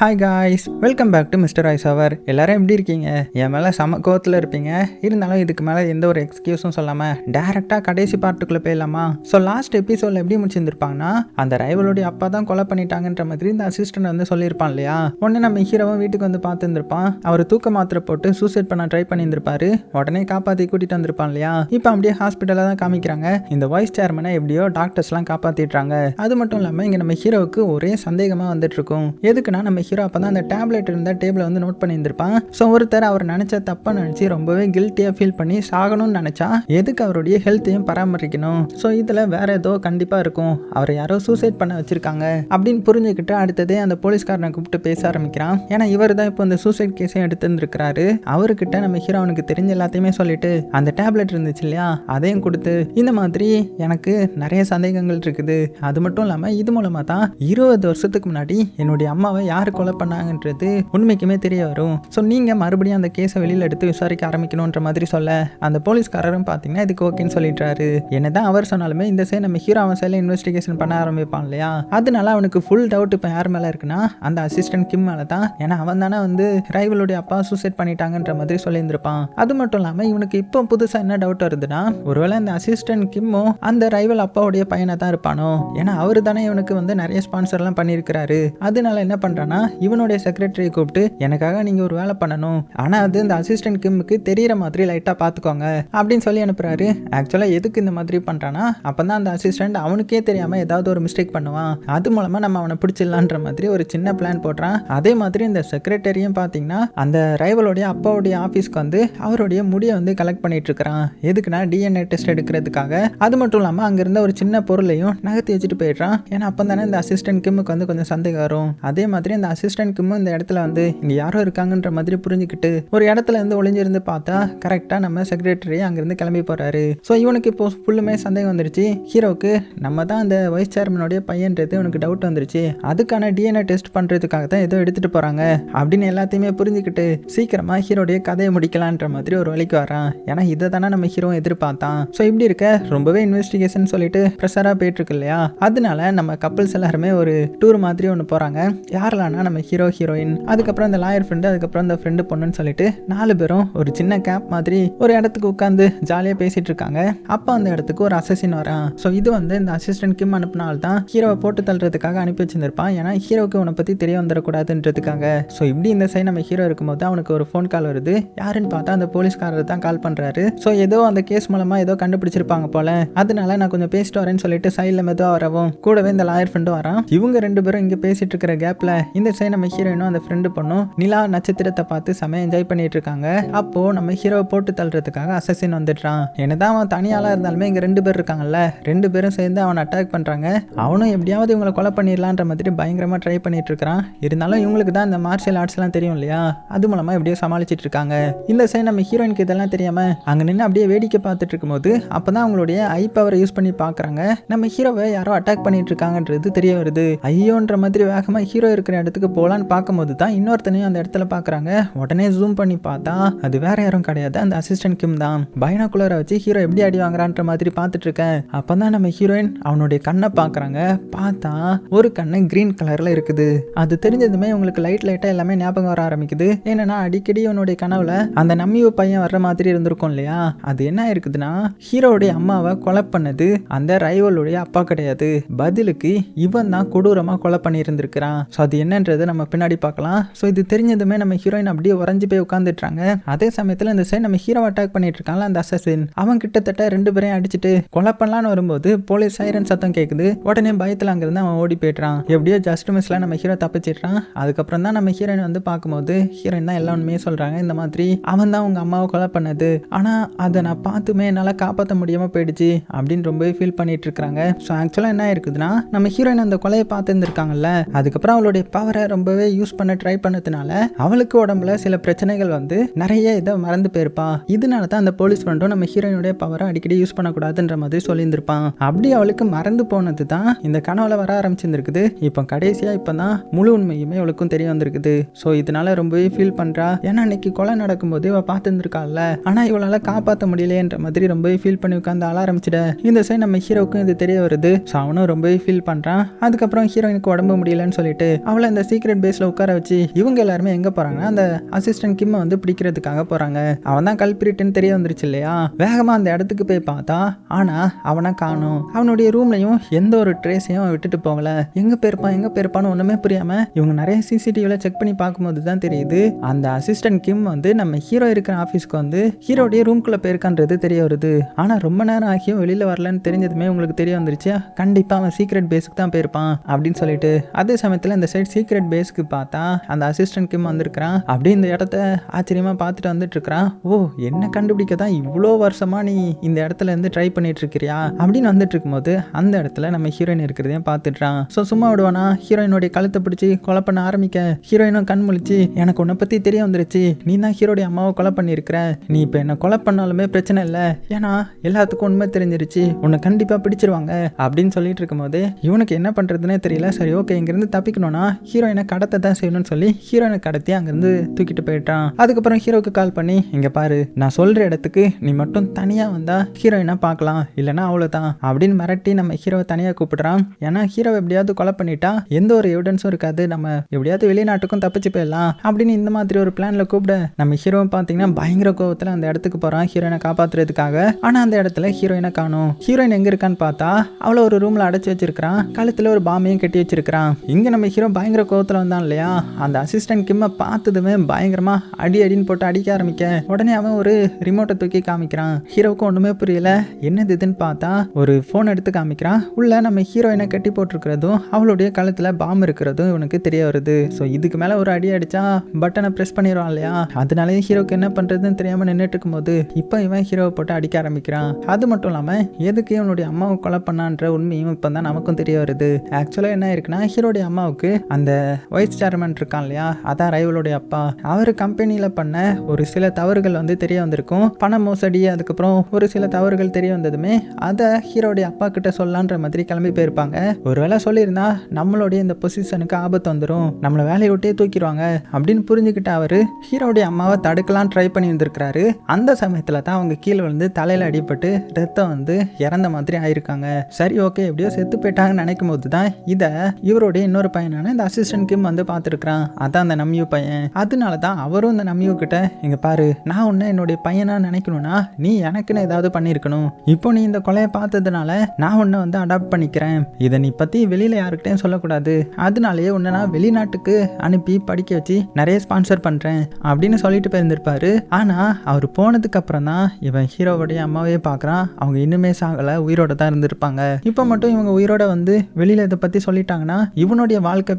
Hi guys welcome back to mister ice அவர் எல்லாரும் எப்படி இருக்கீங்க? என் மேலே சம கோவத்தில் இருப்பீங்க. இருந்தாலும் இதுக்கு மேலே எந்த ஒரு எக்ஸ்கியூஸும் சொல்லாமல் டேரெக்டாக கடைசி பார்ட்டுக்குள்ளே போயிடலாமா? ஸோ லாஸ்ட் எபிசோடில் எப்படி முடிச்சிருந்துருப்பாங்கன்னா அந்த ரைவலுடைய அப்பா தான் கொலை பண்ணிட்டாங்கன்ற மாதிரி இந்த அசிஸ்டன்ட் வந்து சொல்லியிருப்பான் இல்லையா? உடனே நம்ம ஹீரோவும் வீட்டுக்கு வந்து பார்த்துருந்துருப்பான். அவர் தூக்க மாத்திரை போட்டு சூசைட் பண்ண ட்ரை பண்ணியிருந்திருப்பாரு. உடனே காப்பாற்றி கூட்டிகிட்டு வந்திருப்பான் இல்லையா? இப்போ அப்படியே ஹாஸ்பிட்டலில் தான் காமிக்கிறாங்க. இந்த வைஸ் சேர்மனை எப்படியோ டாக்டர்ஸ்லாம் காப்பாற்றிடுறாங்க அது மட்டும் இல்லாமல் இங்கே நம்ம ஹீரோவுக்கு ஒரே சந்தேகமாக வந்துட்டு இருக்கும். எதுக்குன்னா நம்ம ஹீரோ அப்போ தான் அந்த டேப்லெட் இருந்தால் டேபிளை வந்து நோட் பண்ணியிருந்திருப்பான். ஸோ ஒருத்தர் அவர் நினச்ச தப்பாக நினச்சி ரொம்பவே கில்ட்டியாக ஃபீல் பண்ணி சாகணும்னு நினச்சா எதுக்கு அவருடைய ஹெல்த்தையும் பராமரிக்கணும்? ஸோ இதில் வேற ஏதோ கண்டிப்பாக இருக்கும். அவரை யாரோ சூசைட் பண்ண வச்சிருக்காங்க அப்படின்னு புரிஞ்சுக்கிட்டு அடுத்ததே அந்த போலீஸ்காரனை கூப்பிட்டு பேச ஆரம்பிக்கிறான். ஏன்னா இவர் தான் இப்போ இந்த சூசைட் கேஸையும் எடுத்துருந்துருக்கிறாரு. அவர்கிட்ட நம்ம ஹீரோ அவனுக்கு தெரிஞ்ச எல்லாத்தையுமே சொல்லிட்டு அந்த டேப்லெட் இருந்துச்சு இல்லையா அதையும் கொடுத்து இந்த மாதிரி எனக்கு நிறைய சந்தேகங்கள் இருக்குது. அது மட்டும் இல்லாமல் இது மூலமாக தான் இருபது வருஷத்துக்கு முன்னாடி என்னுடைய அம்மாவை யார் கொலை பண்ணாங்கன்றது உண்மைக்குமே தெரிய வரும். ஸோ நீங்கள் மறுபடியும் அந்த கேஸை வெளியில் எடுத்து விசாரிக்க ஆரம்பிக்கணுன்ற மாதிரி சொல்ல அந்த போலீஸ்காரரும் பார்த்தீங்கன்னா இதுக்கு ஓகேன்னு சொல்லிட்டாரு என்னதான் அவர் சொன்னாலுமே இந்த சைடு நம்ம ஹீரோ அவன் சைடில் இன்வெஸ்டிகேஷன் பண்ண ஆரம்பிப்பான் இல்லையா? அதனால அவனுக்கு ஃபுல் டவுட் இப்போ யார் மேலே இருக்குன்னா அந்த அசிஸ்டன்ட் கிம் மேலே தான். ஏன்னா அவன் தானே வந்து ரைவலுடைய அப்பா சூசைட் பண்ணிட்டாங்கன்ற மாதிரி சொல்லியிருந்திருப்பான். அது மட்டும் இல்லாமல் இவனுக்கு இப்போ புதுசாக என்ன டவுட் வருதுன்னா ஒருவேளை அந்த அசிஸ்டன்ட் கிம்மும் அந்த ரைவல் அப்பாவுடைய பையனை தான் இருப்பானோ? ஏன்னா அவர் தானே இவனுக்கு வந்து நிறைய ஸ்பான்சர்லாம் பண்ணியிருக்கிறாரு. அதனால என்ன பண்ணுறான்னா இவனுடைய செக்ரட்டரியை கூப்பிட்டு எனக்காக நீங்கள் ஒரு வேலை பண்ணணும். ஆனால் அது இந்த அசிஸ்டன்ட் கிம்முக்கு தெரியிற மாதிரி லைட்டாக பார்த்துக்கோங்க அப்படின்னு சொல்லி அனுப்புகிறாரு ஆக்சுவலாக எதுக்கு இந்த மாதிரி பண்ணுறான்னா அப்போ தான் அந்த அசிஸ்டன்ட் அவனுக்கே தெரியாமல் ஏதாவது ஒரு மிஸ்டேக் பண்ணுவான். அது மூலமாக நம்ம அவனை பிடிச்சிடலான்ற மாதிரி ஒரு சின்ன பிளான் போடுறான். அதே மாதிரி இந்த செக்ரட்டரியும் பார்த்தீங்கன்னா அந்த ரைவலுடைய அப்பாவுடைய ஆஃபீஸ்க்கு வந்து அவருடைய முடியை வந்து கலெக்ட் பண்ணிட்டு இருக்கிறான். எதுக்குன்னா டிஎன்ஏ டெஸ்ட் எடுக்கிறதுக்காக. அது மட்டும் இல்லாமல் அங்கேருந்த ஒரு சின்ன பொருளையும் நகர்த்தி வச்சுட்டு போயிடுறான். ஏன்னா அப்போ தானே இந்த அசிஸ்டன்ட் கிம்முக்கு வந்து கொஞ்சம் சந்தேகம் வரும். அதே மாதிரி அந்த அசிஸ்டண்ட்டுக்குமே இந்த இடத்துல வந்து இங்கே யாரோ இருக்காங்கன்ற மாதிரி புரிஞ்சுக்கிட்டு ஒரு இடத்துல இருந்து ஒளிஞ்சிருந்து பார்த்தா கரெக்டாக நம்ம செக்ரட்டரி அங்கேருந்து கிளம்பி போகிறாரு ஸோ இவனுக்கு இப்போ ஃபுல்லுமே சந்தேகம் வந்துருச்சு. ஹீரோவுக்கு நம்ம தான் அந்த வைஸ் சேர்மனுடைய பையன்றது இவனுக்கு டவுட் வந்துருச்சு. அதுக்கான டிஎன்ஏ டெஸ்ட் பண்ணுறதுக்காக தான் ஏதோ எடுத்துகிட்டு போகிறாங்க அப்படின்னு எல்லாத்தையுமே புரிஞ்சுக்கிட்டு சீக்கிரமாக ஹீரோடைய கதையை முடிக்கலான்ற மாதிரி ஒரு வழிக்கு வரான். ஏன்னா இதை தானே நம்ம ஹீரோ எதிர்பார்த்தான். ஸோ இப்படி இருக்க ரொம்பவே இன்வெஸ்டிகேஷன் சொல்லிட்டு ப்ரெஷராக போயிட்டுருக்கு இல்லையா? அதனால நம்ம கப்பல்ஸ் எல்லாருமே ஒரு டூர் மாதிரி ஒன்று போகிறாங்க யாரெல்லாம்னா நம்ம ஹீரோ ஹீரோயின் அதுக்கப்புறம் அந்த லாயர் ஃப்ரெண்டு அதுக்கப்புறம் அந்த ஃப்ரெண்டு பொண்ணுன்னு சொல்லிட்டு நாலு பேரும் ஒரு சின்ன கேப் மாதிரி ஒரு இடத்துக்கு உட்காந்து ஜாலியாக பேசிட்டு இருக்காங்க. அப்போ அந்த இடத்துக்கு ஒரு அசசின் வரான். ஸோ இது வந்து இந்த அசிஸ்டன்ட் கிம் அனுப்பினால் தான் ஹீரோவை போட்டு தள்ளுறதுக்காக அனுப்பி வச்சிருந்திருப்பான். ஏன்னா ஹீரோவுக்கு உன்னை பற்றி தெரிய வந்துடக்கூடாதுன்றதுக்காக. ஸோ இப்படி இந்த சைடு நம்ம ஹீரோ இருக்கும்போது அவனுக்கு ஒரு ஃபோன் கால் வருது. யாருன்னு பார்த்தா அந்த போலீஸ்காரர் தான் கால் பண்ணுறாரு ஸோ ஏதோ அந்த கேஸ் மூலமாக ஏதோ கண்டுபிடிச்சிருப்பாங்க போல. அதனால நான் கொஞ்சம் பேசிட்டு வரேன்னு சொல்லிட்டு சைடில் மெதுவாக வரவும் கூடவே இந்த லாயர் ஃப்ரெண்டும் வரான். இவங்க ரெண்டு பேரும் இங்கே பேசிட்டு இருக்கிற கேப்பில் இந்த சைடு நம்ம ஹீரோயினும் அந்த ஃப்ரெண்டு பொண்ணும் நிலா நட்சத்திரத்தை பார்த்து செம என்ஜாய் பண்ணிட்டு இருக்காங்க அப்போ நம்ம ஹீரோவை போட்டு தள்ளுறதுக்காக அசசின் வந்துடுறான். என்னதான் அவன் தனியாளா இருந்தாலுமே இங்க ரெண்டு பேர் இருக்காங்கல்ல ரெண்டு பேரும் சேர்ந்து அவனை அட்டாக் பண்றாங்க. அவனும் எப்படியாவது இவங்களை கொலை பண்ணிடலான்ற மாதிரி பயங்கரமா ட்ரை பண்ணிட்டு இருக்கான் இருந்தாலும் இவங்களுக்கு தான் இந்த மார்ஷியல் ஆர்ட்ஸ் எல்லாம் தெரியும் இல்லையா? அது மூலமா எப்படியோ சமாளிச்சிட்டு இருக்காங்க இந்த சைடு நம்ம ஹீரோயினுக்கு இதெல்லாம் தெரியாம அங்க நின்று அப்படியே வேடிக்கை பார்த்துட்டு இருக்கும்போது அப்பதான் அவங்களுடைய ஐ பவரை யூஸ் பண்ணி பாக்குறாங்க நம்ம ஹீரோவை யாரோ அட்டாக் பண்ணிட்டு இருக்காங்கன்றது தெரிய வருது. ஐயோன்ற மாதிரி வேகமா ஹீரோ இருக்கிற இடத்துக்கு போலான்னு பார்க்கும்போது தான் இன்னொருத்தனையும் அந்த இடத்துல பார்க்குறாங்க. உடனே ஜூம் பண்ணி பார்த்தா அது வேற யாரும் கிடையாது. அந்த அசிஸ்டன்ட் கிம் தான். பைனாகுலரை வச்சு ஹீரோ எப்படி அடி வாங்குறான்ற மாதிரி பார்த்துட்டு இருக்கேன். அப்பதான் நம்ம ஹீரோயின் அவனுடைய கண்ணை பார்க்குறாங்க. பார்த்தா ஒரு கண்ணு கிரீன் கலர்ல இருக்குது. அது தெரிஞ்சதுமே உங்களுக்கு லைட் லைட்டா எல்லாமே ஞாபகம் வர ஆரம்பிக்குது. என்னன்னா அடிக்கடி அவனுடைய கனவுல அந்த நம்மியோ பையன் வர்ற மாதிரி இருந்திருக்கும் இல்லையா? அது என்ன இருக்குதுன்னா ஹீரோவுடைய அம்மாவை கொலை பண்ணது அந்த ரைவலுடைய அப்பா கிடையாது. பதிலுக்கு இவன் தான் கொடூரமா கொலை பண்ணியிருந்திருக்கிறான். ஸோ அது என்னன்றது நம்ம பின்னாடி பார்க்கலாம். ஸோ இது தெரிஞ்சதுமே நம்ம ஹீரோயின் அப்படியே உறைஞ்சு போய் உட்காந்துட்டாங்க அதே சமயத்தில் இந்த சைடு நம்ம ஹீரோ அட்டாக் பண்ணிட்டு இருக்காங்களா அந்த அசசின் அவன் கிட்டத்தட்ட ரெண்டு பேரையும் அடிச்சுட்டு கொலை பண்ணலான்னு வரும்போது போலீஸ் சைரன் சத்தம் கேட்குது உடனே பயத்தில் அங்கிருந்து அவன் ஓடி போயிடுறான். எப்படியோ ஜஸ்ட் மிஸ்ல நம்ம ஹீரோ தப்பிச்சிடுறான். அதுக்கப்புறம் தான் நம்ம ஹீரோயின் வந்து பார்க்கும்போது ஹீரோயின் தான் எல்லா உண்மையே சொல்றாங்க. இந்த மாதிரி அவன் தான் உங்க அம்மாவை கொலை பண்ணது. ஆனால் அதை நான் பார்த்துமே என்னால் காப்பாற்ற முடியாமல் போயிடுச்சு அப்படின்னு ரொம்பவே ஃபீல் பண்ணிட்டு இருக்காங்க. ஸோ ஆக்சுவலாக என்ன இருக்குதுன்னா நம்ம ஹீரோயின் அந்த கொலையை பார்த்துருந்துருக்காங்கல்ல அதுக்கப்புறம் அவளுடைய பவர் ரொம்பவே யூஸ் பண்ண ட்ரை பண்ணதுனால அவளுக்கு உடம்புல சில பிரச்சனைகள் வந்து நிறைய இதை மறந்து போயிருப்பா. இதனால தான் அந்த போலீஸ் ஃப்ரெண்டும் நம்ம ஹீரோயினுடைய பவரை அடிக்கடி யூஸ் பண்ணக்கூடாதுன்ற மாதிரி சொல்லியிருந்திருப்பான். அப்படி அவளுக்கு மறந்து போனது தான் இந்த கனவுல வர ஆரம்பிச்சிருந்துருக்குது. இப்போ கடைசியாக இப்போ தான் முழு உண்மையுமே அவளுக்கும் தெரிய வந்திருக்குது. ஸோ இதனால ரொம்பவே ஃபீல் பண்ணுறா ஏன்னா அன்னைக்கு கொலை நடக்கும்போது இவள் பார்த்துருந்துருக்காள்ல. ஆனால் இவளால் காப்பாற்ற முடியலையன்ற மாதிரி ரொம்பவே ஃபீல் பண்ணி உட்காந்து ஆள ஆரம்பிச்சிட இந்த சைடு நம்ம ஹீரோவுக்கும் இது தெரிய வருது. ஸோ அவனும் ரொம்பவே ஃபீல் பண்ணுறான் அதுக்கப்புறம் ஹீரோயினுக்கு உடம்பு முடியலன்னு சொல்லிட்டு அவளை இந்த சீக்ரெட் பேஸில் உட்கார வச்சு இவங்க எல்லாருமே எங்கே போகிறாங்கன்னா அந்த அசிஸ்டன்ட் கிம்மை வந்து பிடிக்கிறதுக்காக போகிறாங்க அவன் தான் கல்பிரிட்டுன்னு தெரிய வந்துருச்சு இல்லையா? வேகமாக அந்த இடத்துக்கு போய் பார்த்தா ஆனால் அவனை காணும். அவனுடைய ரூம்லையும் எந்த ஒரு ட்ரேஸையும் அவன் விட்டுட்டு போகல. எங்கே போயிருப்பான் எங்கே போயிருப்பான்னு ஒன்றுமே புரியாமல் இவங்க நிறைய சிசிடிவியில் செக் பண்ணி பார்க்கும்போது தான் தெரியுது அந்த அசிஸ்டன்ட் கிம் வந்து நம்ம ஹீரோ இருக்கிற ஆஃபீஸ்க்கு வந்து ஹீரோடைய ரூம்குள்ளே போயிருக்கான்றது தெரிய வருது. ஆனால் ரொம்ப நேரம் ஆகியும் வெளியில் வரலன்னு தெரிஞ்சதுமே உங்களுக்கு தெரிய வந்துருச்சு. கண்டிப்பாக அவன் சீக்ரெட் பேஸுக்கு தான் போயிருப்பான் அப்படின்னு சொல்லிட்டு அதே சமயத்தில் இந்த சைடு சீக்ரெட் பேஸ்க்கு பார்த்தா அந்த அசிஸ்டன்ட் கிம் வந்திருக்கிறான். அப்படியே இந்த இடத்த ஆச்சரியமாக பார்த்துட்டு வந்துட்டுருக்கிறான். ஓ என்ன கண்டுபிடிக்க தான் இவ்வளோ வருஷமா நீ இந்த இடத்துல இருந்து ட்ரை பண்ணிகிட்ருக்கிறியா அப்படின்னு வந்துட்டு இருக்கும்போது அந்த இடத்துல நம்ம ஹீரோயின் இருக்கிறதையும் பார்த்துட்றான். ஸோ சும்மா விடுவானா? ஹீரோயினுடைய கழுத்தை பிடிச்சி கொலை பண்ண ஆரம்பிக்க. ஹீரோயினும் கண் முழிச்சு எனக்கு உன்னை பற்றி தெரிய வந்துருச்சு. நீ தான் ஹீரோடைய அம்மாவை கொலை பண்ணியிருக்கிற. நீ இப்போ என்ன கொலை பண்ணாலுமே பிரச்சனை இல்லை. ஏன்னா எல்லாத்துக்கும் உண்மை தெரிஞ்சிருச்சு. உன்னை கண்டிப்பாக பிடிச்சிருவாங்க. அப்படின்னு சொல்லிட்டு இருக்கும்போது இவனுக்கு என்ன பண்ணுறதுனே தெரியல. சரி ஓகே இங்கேருந்து தப்பிக்கணும்னா ஹீரோ ஹீரோயினை கடத்த தான் செய்யணும்னு சொல்லி ஹீரோயினை கடத்தி அங்கேருந்து தூக்கிட்டு போயிட்டான். அதுக்கப்புறம் ஹீரோக்கு கால் பண்ணி இங்கே பாரு நான் சொல்கிற இடத்துக்கு நீ மட்டும் தனியாக வந்தா ஹீரோயினை பார்க்கலாம் இல்லைன்னா அவ்வளோதான் அப்படின்னு மிரட்டி நம்ம ஹீரோவை தனியாக கூப்பிடுறான். ஏன்னா ஹீரோ எப்படியாவது கொலை பண்ணிட்டா எந்த ஒரு எவிடன்ஸும் இருக்காது. நம்ம எப்படியாவது வெளிநாட்டுக்கும் தப்பிச்சு போயிடலாம் அப்படின்னு இந்த மாதிரி ஒரு பிளானில் கூப்பிட நம்ம ஹீரோவை பார்த்தீங்கன்னா பயங்கர கோபத்தில் அந்த இடத்துக்கு போகிறான் ஹீரோயினை காப்பாத்துறதுக்காக. ஆனால் அந்த இடத்துல ஹீரோயினை காணும். ஹீரோயின் எங்கே இருக்கான்னு பார்த்தா அவ்வளோ ஒரு ரூமில் அடைச்சி வச்சிருக்கிறான். கழுத்தில் ஒரு பாமையும் கட்டி வச்சிருக்கிறான். இங்கே நம்ம ஹீரோ பயங்கர கோவத்தில் வந்தான் இல்லையா? அந்த அசிஸ்டன்ட் கிம்மை பார்த்ததுமே பயங்கரமாக அடி அடின்னு போட்டு அடிக்க ஆரம்பிக்க. உடனே அவன் ஒரு ரிமோட்டை தூக்கி காமிக்கிறான். ஹீரோவுக்கு ஒன்றுமே புரியல. என்னது இதுன்னு பார்த்தா ஒரு ஃபோன் எடுத்து காமிக்கிறான். உள்ள நம்ம ஹீரோயினை கட்டி போட்டிருக்கிறதும் அவளுடைய கழுத்தில் பாம் இருக்கிறதும் இவனுக்கு தெரிய வருது. ஸோ இதுக்கு மேலே ஒரு அடி அடித்தா பட்டனை ப்ரெஸ் பண்ணிடுவான் இல்லையா? அதனாலேயே ஹீரோக்கு என்ன பண்ணுறதுன்னு தெரியாமல் நின்றுட்டு இருக்கும்போது இப்போ இவன் ஹீரோவை போட்டு அடிக்க ஆரம்பிக்கிறான். அது மட்டும் இல்லாமல் எதுக்கு இவனுடைய அம்மாவை கொலை பண்ணான்ற உண்மையும் இப்போ தான் நமக்கும் தெரிய வருது. ஆக்சுவலாக என்ன இருக்குன்னா ஹீரோடைய அம்மாவுக்கு அந்த வைஸ் சேர்மன் இருக்கான் இல்லையா? அதான் ரைவலுடைய அப்பா. அவர் கம்பெனியில் பண்ண ஒரு சில தவறுகள் வந்து தெரிய வந்திருக்கும். பண மோசடி அதுக்கப்புறம் ஒரு சில தவறுகள் தெரிய வந்ததுமே அதை ஹீரோடைய அப்பா கிட்ட சொல்லலான்ற மாதிரி கிளம்பி போயிருப்பாங்க. ஒருவேளை சொல்லியிருந்தா நம்மளுடைய இந்த பொசிஷனுக்கு ஆபத்து வந்துடும் நம்மளை வேலையை விட்டே தூக்கிடுவாங்க அப்படின்னு புரிஞ்சுக்கிட்ட அவர் ஹீரோடைய அம்மாவை தடுக்கலாம் ட்ரை பண்ணி வந்திருக்கிறாரு அந்த சமயத்தில் தான் அவங்க கீழே விழுந்து தலையில் அடிபட்டு ரத்தம் வந்து இறந்த மாதிரி ஆயிருக்காங்க. சரி ஓகே எப்படியோ செத்து போயிட்டாங்கன்னு நினைக்கும் போது தான் இதை இவருடைய இன்னொரு பையனான இந்த அசிஸ்டன்ட் கிம் வந்து பார்த்துருக்குறான். அதான் அந்த நம்யூ பையன். அதனால தான் அவரும் இந்த நம்யூ கிட்ட இங்கே பாரு நான் உன்ன என்னுடைய பையனாக நினைக்கணும்னா நீ எனக்குன்னு ஏதாவது பண்ணியிருக்கணும். இப்போ நீ இந்த கொலையை பார்த்ததுனால நான் உன்னை வந்து அடாப்ட் பண்ணிக்கிறேன். இதை நீ பற்றி வெளியில் யாருக்கிட்டையும் சொல்லக்கூடாது. அதனாலேயே உன்னை நான் வெளிநாட்டுக்கு அனுப்பி படிக்க வச்சு நிறைய ஸ்பான்சர் பண்ணுறேன் அப்படின்னு சொல்லிட்டு போயிருந்திருப்பாரு. ஆனால் அவர் போனதுக்கு அப்புறம் தான் இவன் ஹீரோவுடைய அம்மாவே பார்க்குறான். அவங்க இன்னுமே சாகலை உயிரோட தான் இருந்திருப்பாங்க. இப்போ மட்டும் இவங்க உயிரோட வந்து வெளியில் இதை பற்றி சொல்லிட்டாங்கன்னா இவனுடைய வாழ்க்கை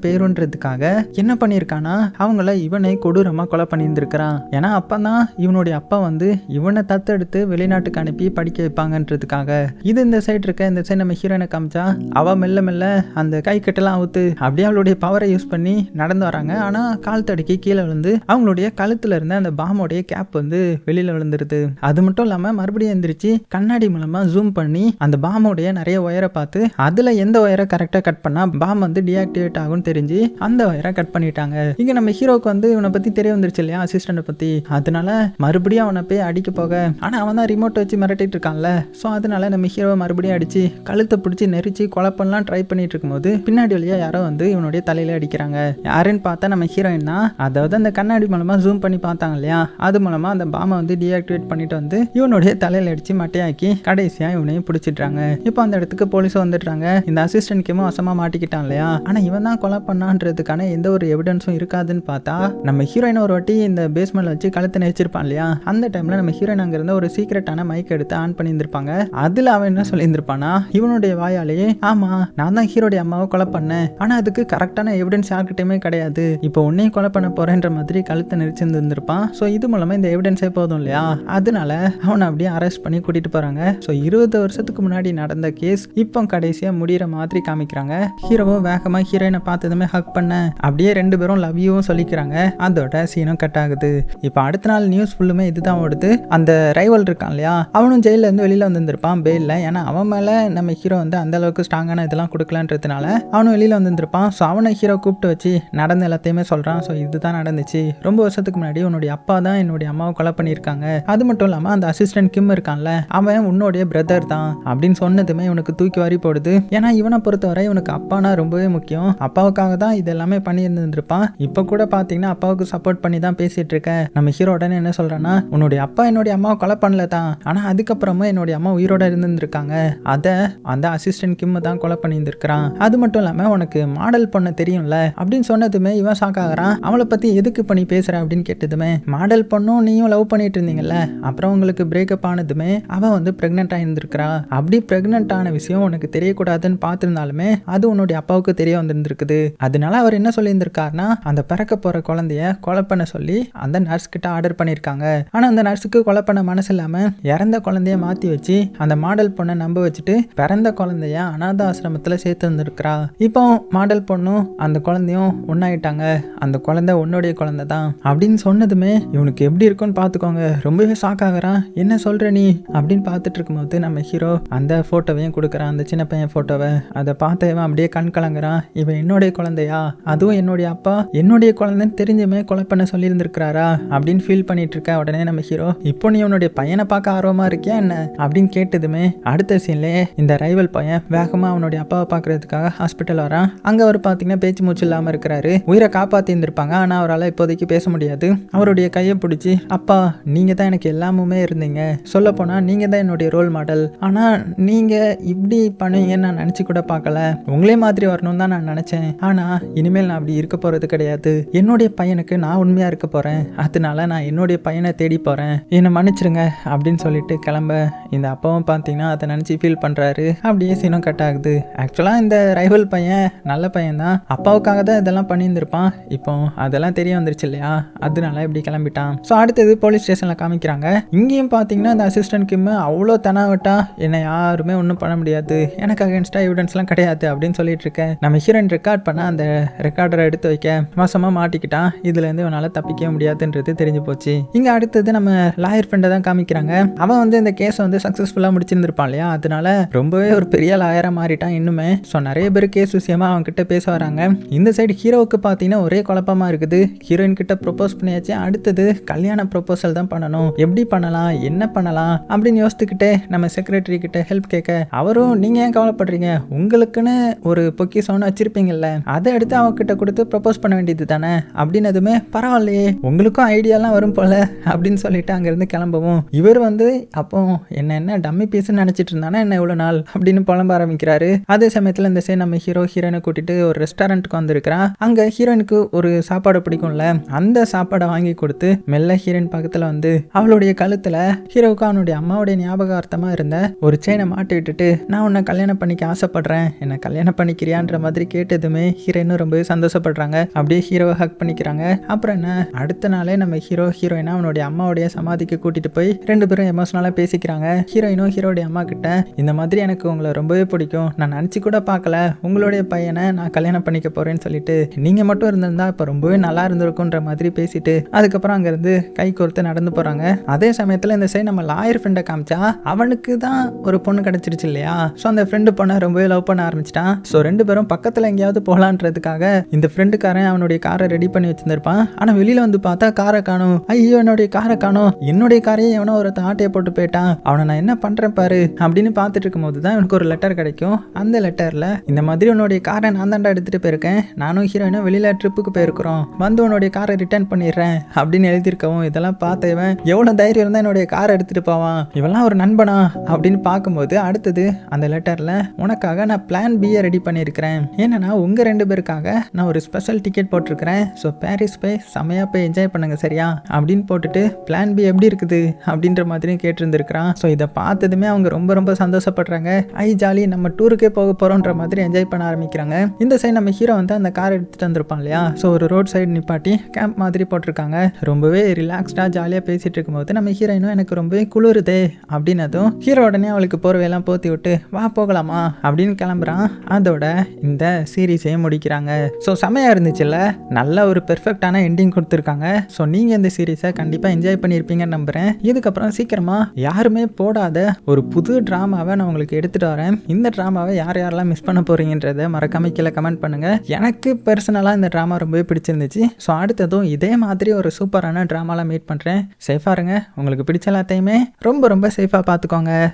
பேருன்றதுக்காக என்ன பண்ணியிருக்கானா? அவங்கள இவனை கொடூரமாக கொலை பண்ணியிருந்திருக்கிறான். ஏன்னா அப்போ தான் இவனுடைய அப்பா வந்து இவனை தத்தெடுத்து வெளிநாட்டுக்கு அனுப்பி படிக்க வைப்பாங்கன்றதுக்காக. இது இந்த சைடு இருக்க இந்த சைடு நம்ம ஹீரோயினை காமிச்சா அவ மெல்ல மெல்ல அந்த கை கட்டெல்லாம் அவுத்து அப்படியே அவளுடைய பவரை யூஸ் பண்ணி நடந்து வராங்க. ஆனால் கால் தடுக்கி கீழே விழுந்து அவங்களுடைய கழுத்தில் இருந்த அந்த பாமோடைய கேப் வந்து வெளியில் விழுந்துருது. அது மட்டும் இல்லாமல் மறுபடியும் எந்திரிச்சு கண்ணாடி மூலமாக ஜூம் பண்ணி அந்த பாமோடைய நிறைய ஒயரை பார்த்து அதில் எந்த ஒயரை கரெக்டாக கட் பண்ணால் பாம் வந்து டிஆக்டிவேட் ஆகும்னு தெரிஞ்சு அந்த வயரை கட் பண்ணிட்டாங்க. இங்க நம்ம ஹீரோக்கு வந்து இவனை பத்தி தெரிய வந்துருச்சு இல்லையா அசிஸ்டண்ட்டை பத்தி. அதனால மறுபடியும் அவனை போய் அடிக்க போக. ஆனா அவன் தான் ரிமோட் வச்சு மிரட்டிட்டு இருக்கான்ல. ஸோ அதனால நம்ம ஹீரோவை மறுபடியும் அடிச்சு கழுத்தை பிடிச்சி நெரிச்சு கொலை பண்ணலாம் ட்ரை பண்ணிட்டு இருக்கும்போது பின்னாடி வழியா யாரோ வந்து இவனுடைய தலையில அடிக்கிறாங்க. யாருன்னு பார்த்தா நம்ம ஹீரோயின் தான். அதாவது அந்த கண்ணாடி மூலமா ஜூம் பண்ணி பார்த்தாங்க இல்லையா? அது மூலமா அந்த பாமை வந்து டீஆக்டிவேட் பண்ணிட்டு வந்து இவனுடைய தலையில அடிச்சு மட்டையாக்கி கடைசியா இவனையும் பிடிச்சிடுறாங்க. இப்போ அந்த இடத்துக்கு போலீஸ் வந்துடுறாங்க. இந்த அசிஸ்டன்ட் கேமும் வசமா மாட்டிக்கிட்டான் இல்லையா? ஆனா இவன் தான் கொலை பண்ணான்றதுக்கான எந்த ஒரு எவிடன்ஸும் இருக்காதுன்னு பார்த்தா நம்ம ஹீரோயின் ஒரு வாட்டி இந்த பேஸ்மெண்ட்ல வச்சு கழுத்தை நெரிச்சிருப்பான் இல்லையா? அந்த டைம்ல நம்ம ஹீரோயின் அங்க இருந்த ஒரு சீக்கிரட்டான மைக் எடுத்து ஆன் பண்ணியிருந்திருப்பாங்க. அதுல அவன் என்ன சொல்லியிருந்திருப்பானா இவனுடைய வாயாலேயே ஆமா நான் தான் ஹீரோடைய அம்மாவை கொலை பண்ணேன். ஆனா அதுக்கு கரெக்டான எவிடன்ஸ் யார்கிட்டயுமே கிடையாது. இப்போ உன்னையும் கொலை பண்ண போறேன்ற மாதிரி கழுத்தை நெரிச்சிருந்திருப்பான் ஸோ இது மூலமா இந்த எவிடன்ஸே போதும் இல்லையா? அதனால அவனை அப்படியே அரெஸ்ட் பண்ணி கூட்டிட்டு போறாங்க. ஸோ இருபது வருஷத்துக்கு முன்னாடி நடந்த கேஸ் இப்போ கடைசியா முடியிற மாதிரி காமிக்கிறாங்க. ஹீரோவும் வேகமா ஹீரோயினை பார்த்ததுமே ஹக் பண்ண. அப்படியே ரெண்டு பேரும் லவ் யூவும் சொல்லிக்கிறாங்க. அதோட சீனும் கட் ஆகுது. இப்போ அடுத்த நாள் நியூஸ் ஃபுல்லுமே இதுதான் ஓடுது. அந்த ரைவல் இருக்கான் இல்லையா? அவனும் ஜெயில இருந்து வெளியில வந்திருந்திருப்பான் பெயிலில் ஏன்னா அவன் மேல நம்ம ஹீரோ வந்து அந்த அளவுக்கு ஸ்ட்ராங்கான இதெல்லாம் கொடுக்கலன்றதுனால அவனும் வெளியில வந்திருப்பான் ஸோ அவனை ஹீரோ கூப்பிட்டு வச்சு நடந்த எல்லாத்தையுமே சொல்றான். ஸோ இதுதான் நடந்துச்சு. ரொம்ப வருஷத்துக்கு முன்னாடி உன்னுடைய அப்பா தான் என்னுடைய அம்மாவை கொலை பண்ணியிருக்காங்க. அது மட்டும் இல்லாமல் அந்த அசிஸ்டன்ட் கிம் இருக்கான்ல அவன் உன்னுடைய பிரதர் தான் அப்படின்னு சொன்னதுமே இவனுக்கு தூக்கி வாரி போடுது. ஏன்னா இவனை பொறுத்தவரை இவனுக்கு அப்பானா ரொம்பவே முக்கியம். அப்பாவுக்காக தான் இது எல்லாமே பண்ணியிருந்துருப்பான் இப்போ கூட பார்த்தீங்கன்னா அப்பாவுக்கு சப்போர்ட் பண்ணி தான் பேசிட்டு இருக்கேன் நம்ம ஹீரோ உடனே என்ன சொல்கிறேன்னா உன்னுடைய அப்பா என்னுடைய அம்மாவை கொலை பண்ணல தான் ஆனால் அதுக்கப்புறமா என்னுடைய அம்மா உயிரோட இருந்திருக்காங்க அதை அந்த அசிஸ்டன்ட் கிம்மு தான் கொலை பண்ணியிருந்திருக்கிறான். அது மட்டும் இல்லாமல் உனக்கு மாடல் பொண்ணு தெரியும்ல? அப்படின்னு சொன்னதுமே இவன் ஷாக் ஆகுறான். அவளை பற்றி எதுக்கு பண்ணி பேசுற? அப்படின்னு கேட்டதுமே மாடல் பொண்ணும் நீயும் லவ் பண்ணிட்டு இருந்தீங்கல்ல? அப்புறம் உங்களுக்கு பிரேக்கப் ஆனதுமே அவன் வந்து ப்ரெக்னென்ட் ஆயிருந்திருக்கிறா. அப்படி ப்ரெக்னென்ட் ஆன விஷயம் உனக்கு தெரியக்கூடாதுன்னு பார்த்துருந்தாலுமே அது உன்னுடைய அப்பாவுக்கு தெரிய வந்திருந்திருக்குது. அதனால அவர் என்ன சொல்லியிருந்திருக்காருன்னா அந்த பிறக்க போற குழந்தைய கொலை பண்ண சொல்லி அந்த நர்ஸ் கிட்ட ஆர்டர் பண்ணியிருக்காங்க. ஆனா அந்த நர்ஸுக்கு கொலை பண்ண மனசு இல்லாம இறந்த குழந்தைய மாத்தி வச்சு அந்த மாடல் பொண்ணை நம்ப வச்சுட்டு பிறந்த குழந்தைய அனாத ஆசிரமத்துல சேர்த்து வந்திருக்கிறா. இப்போ மாடல் பொண்ணும் அந்த குழந்தையும் ஒன்னாயிட்டாங்க அந்த குழந்தை உன்னுடைய குழந்தை தான் அப்படின்னு சொன்னதுமே இவனுக்கு எப்படி இருக்கும்னு பார்த்துக்கோங்க ரொம்பவே ஷாக் ஆகிறான் என்ன சொல்ற நீ? அப்படின்னு பார்த்துட்டு இருக்கும்போது நம்ம ஹீரோ அந்த ஃபோட்டோவையும் கொடுக்குறான். அந்த சின்ன பையன் ஃபோட்டோவை அதை பார்த்த இவன் அப்படியே கண் கலங்குறான். இவன் என்னுடைய குழந்தையா? அதுவும் என்னுடைய அப்பா என்னுடைய குழந்தைன்னு தெரிஞ்சுமே கொலை பண்ண சொல்லியிருந்திருக்கிறாரா? அப்படின்னு ஃபீல் பண்ணிட்டு இருக்க உடனே நம்ம ஹீரோ இப்போ நீ உன்னுடைய பையனை பார்க்க ஆர்வமா இருக்கியா என்ன? அப்படின்னு கேட்டதுமே அடுத்த சீன்லேயே இந்த ரைவல் பையன் வேகமா அவனுடைய அப்பாவை பார்க்கறதுக்காக ஹாஸ்பிட்டல் வரான். அங்க அவர் பார்த்தீங்கன்னா பேச்சு மூச்சு இல்லாம இருக்கிறாரு. உயிரை காப்பாத்தி இருந்திருப்பாங்க. ஆனா அவரால் இப்போதைக்கு பேச முடியாது. அவருடைய கையை பிடிச்சி அப்பா நீங்க தான் எனக்கு எல்லாமுமே இருந்தீங்க. சொல்ல போனா நீங்க தான் என்னுடைய ரோல் மாடல் ஆனா நீங்க இப்படி பண்ணுவீங்கன்னு நான் நினைச்சு கூட பார்க்கல. உங்களே மாதிரி வரணும்னு தான் நான் நினைச்சேன். ஆனா இனிமேல் நான் அப்படி இருக்க போகிறது கிடையாது. என்னுடைய பையனுக்கு நான் உண்மையாக இருக்க போகிறேன் அதனால நான் என்னுடைய பையனை தேடி போகிறேன் என்னை மன்னிச்சிருங்க அப்படின்னு சொல்லிட்டு கிளம்ப. இந்த அப்பாவும் பார்த்தீங்கன்னா அதை நினச்சி ஃபீல் பண்ணுறாரு அப்படியே சினம் கட் ஆகுது. ஆக்சுவலாக இந்த ரைவல் பையன் நல்ல பையன் தான். அப்பாவுக்காக தான் இதெல்லாம் பண்ணியிருந்திருப்பான். இப்போ அதெல்லாம் தெரிய வந்துருச்சு இல்லையா? அதனால இப்படி கிளம்பிட்டான். ஸோ அடுத்தது போலீஸ் ஸ்டேஷனில் காமிக்கிறாங்க. இங்கேயும் பார்த்தீங்கன்னா இந்த அசிஸ்டன்ட் கிம் அவ்வளோ தெனாவட்டா என்னை யாருமே ஒன்றும் பண்ண முடியாது. எனக்கு அகேன்ஸ்டாக எவிடன்ஸ்லாம் கிடையாது. அப்படின்னு சொல்லிட்டு இருக்கேன் நம்ம ஹீரோயின் ரெக்கார்ட் பண்ண அந்த ரெக்கார்டரை எடுத்து வைக்க மோசமாக மாட்டிக்கிட்டான். இதுலேருந்து இவனால் தப்பிக்க முடியாதுன்றது தெரிஞ்சு போச்சு. இங்கே அடுத்தது நம்ம லாயர் ஃப்ரெண்டை தான் காமிக்கிறாங்க. அவன் வந்து இந்த கேஸை வந்து சக்ஸஸ்ஃபுல்லாக முடிச்சிருந்திருப்பான் இல்லையா? அதனால ரொம்பவே ஒரு பெரிய லாயராக மாறிட்டான் இன்னுமே. ஸோ நிறைய பேர் கேஸ் விஷயமா அவன்கிட்ட பேச வராங்க. இந்த சைடு ஹீரோவுக்கு பார்த்தீங்கன்னா ஒரே குழப்பமாக இருக்குது. ஹீரோயின் கிட்ட ப்ரொப்போஸ் பண்ணியாச்சு. அடுத்தது கல்யாண ப்ரொப்போசல் தான் பண்ணணும். எப்படி பண்ணலாம்? என்ன பண்ணலாம்? அப்படின்னு யோசித்துக்கிட்டே நம்ம செக்ரட்டரி கிட்ட ஹெல்ப் கேட்க அவரும் நீங்கள் ஏன் கவலைப்படுறீங்க? உங்களுக்குன்னு ஒரு பொக்கிஷம்னு வச்சிருப்பீங்கல்ல. அதை எடுத்து அவகிட்ட கொடுத்து ப்ரொப்போஸ் பண்ண வேண்டியது தானே? அப்படின்னதுமே பரவாயில்லையே உங்களுக்கும் ஐடியாலாம் வரும் போல அப்படின்னு சொல்லிட்டு அங்கேருந்து கிளம்பவும். இவர் வந்து அப்போ என்ன என்ன டம்மி பீஸ்ன்னு நினச்சிட்டு இருந்தானா என்ன இவ்வளோ நாள்? அப்படின்னு புலம்ப ஆரம்பிக்கிறாரு. அதே சமயத்தில் இந்த சைடு நம்ம ஹீரோ ஹீரோயினை கூட்டிட்டு ஒரு ரெஸ்டாரண்ட்டுக்கு வந்திருக்கிறான் அங்கே ஹீரோயினுக்கு ஒரு சாப்பாடு பிடிக்கும்ல அந்த சாப்பாடை வாங்கி கொடுத்து மெல்ல ஹீரோயின் பக்கத்தில் வந்து அவளுடைய கழுத்தில் ஹீரோவுக்கு அவனுடைய அம்மாவுடைய ஞாபகார்த்தமாக இருந்த ஒரு செயினை மாட்டி விட்டுட்டு நான் உன்னை கல்யாணம் பண்ணிக்க ஆசைப்படுறேன். என்னை கல்யாணம் பண்ணிக்கிறியான்ற மாதிரி கேட்டதுமே ஹீரோயினும் ரொம்பவே சந்தோஷப்படுறாங்க. அப்படியே ஹீரோவை ஹக் பண்ணிக்கிறாங்க. அப்புறம் என்ன? அடுத்த நாளே நம்ம ஹீரோ ஹீரோயினா அவனுடைய அம்மாவுடைய சமாதிக்கு கூட்டிட்டு போய் ரெண்டு பேரும் எமோஷனலாக பேசிக்கிறாங்க. ஹீரோயினும் ஹீரோடைய அம்மா கிட்ட இந்த மாதிரி எனக்கு உங்களை ரொம்பவே பிடிக்கும். நான் நினச்சி கூட பார்க்கல. உங்களுடைய பையனை நான் கல்யாணம் பண்ணிக்க போறேன்னு சொல்லிட்டு நீங்க மட்டும் இருந்திருந்தா இப்போ ரொம்பவே நல்லா இருந்திருக்குன்ற மாதிரி பேசிட்டு அதுக்கப்புறம் அங்கேருந்து கை கோர்த்து நடந்து போறாங்க. அதே சமயத்தில் இந்த சைடு நம்ம லாயர் ஃப்ரெண்டை காமிச்சா அவனுக்கு தான் ஒரு பொண்ணு கிடைச்சிருச்சு இல்லையா? ஸோ அந்த ஃப்ரெண்டு பொண்ணை ரொம்பவே லவ் பண்ண ஆரம்பிச்சிட்டான். ஸோ ரெண்டு பேரும் பக்கத்தில் எங்கேயாவது போகலான்றது பார்க்கறதுக்காக இந்த ஃப்ரெண்டுக்காரன் அவனுடைய காரை ரெடி பண்ணி வச்சிருந்திருப்பான். ஆனால் வெளியில் வந்து பார்த்தா காரை காணும். ஐயோ என்னுடைய காரை காணும். என்னுடைய காரையே எவனோ ஒரு ஆட்டையை போட்டு போயிட்டான். அவனை நான் என்ன பண்ணுறேன் பாரு அப்படின்னு பார்த்துட்டு இருக்கும்போது தான் எனக்கு ஒரு லெட்டர் கிடைக்கும். அந்த லெட்டரில் இந்த மாதிரி உன்னுடைய காரை நான் தாண்டா எடுத்துகிட்டு போயிருக்கேன். நானும் ஹீரோயினும் வெளியில் ட்ரிப்புக்கு போயிருக்கிறோம். வந்து உன்னுடைய காரை ரிட்டர்ன் பண்ணிடுறேன் அப்படின்னு எழுதியிருக்கவும் இதெல்லாம் பார்த்தவன் எவ்வளோ தைரியம் இருந்தால் என்னுடைய காரை எடுத்துகிட்டு போவான்? இவெல்லாம் ஒரு நண்பனா? அப்படின்னு பார்க்கும்போது அடுத்தது அந்த லெட்டரில் உனக்காக நான் பிளான் பியை ரெடி பண்ணியிருக்கிறேன். ஏன்னா உங்கள் ரெண்டு பேருக்காக நான் ஒரு ஸ்பெஷல் டிக்கெட் போட்டிருக்கிறேன். ஸோ பாரிஸ் போய் செமையாக போய் என்ஜாய் பண்ணுங்கள் சரியா? அப்படின்னு போட்டுட்டு பிளான் பி எப்படி இருக்குது அப்படின்ற மாதிரியும் கேட்டிருந்துருக்கிறான். ஸோ இதை பார்த்ததுமே அவங்க ரொம்ப ரொம்ப சந்தோஷப்படுறாங்க. ஐ ஜாலி நம்ம டூருக்கே போக போகிறோன்ற மாதிரி என்ஜாய் பண்ண ஆரம்பிக்கிறாங்க. இந்த சைடு நம்ம ஹீரோ வந்து அந்த கார் எடுத்துகிட்டு வந்திருப்பான் இல்லையா? ஸோ ஒரு ரோட் சைடு நிப்பாட்டி கேம்ப் மாதிரி போட்டிருக்காங்க. ரொம்பவே ரிலாக்ஸ்டாக ஜாலியாக பேசிகிட்டு இருக்கும்போது நம்ம ஹீரோயினும் எனக்கு ரொம்பவே குளிருதே அப்படின்னதும் ஹீரோ உடனே அவளுக்கு போர்வையெல்லாம் போத்தி விட்டு வா போகலாமா? அப்படின்னு கிளம்புறான். அதோட இந்த சீரீஸையும் முடிக்கிறாங்க ஸோ செமையாக இருந்துச்சுல்ல? நல்ல ஒரு பெர்ஃபெக்டான எண்டிங் கொடுத்துருக்காங்க. ஸோ நீங்கள் இந்த சீரீஸை கண்டிப்பாக என்ஜாய் பண்ணியிருப்பீங்கன்னு நம்புகிறேன் இதுக்கப்புறம் சீக்கிரமாக யாருமே போடாத ஒரு புது ட்ராமாவை நான் உங்களுக்கு எடுத்துகிட்டு வரேன். இந்த ட்ராமாவை யார் யாரெல்லாம் மிஸ் பண்ண போகிறீங்கன்றதை மறக்காம கீழே கமெண்ட் பண்ணுங்கள் எனக்கு பர்சனலாக இந்த ட்ராமா ரொம்பவே பிடிச்சிருந்துச்சு. ஸோ அடுத்ததும் இதே மாதிரி ஒரு சூப்பரான ட்ராமாலாம் மீட் பண்ணுறேன் சேஃபாக இருங்க. உங்களுக்கு பிடிச்ச எல்லாத்தையுமே ரொம்ப ரொம்ப சேஃபாக பார்த்துக்கோங்க.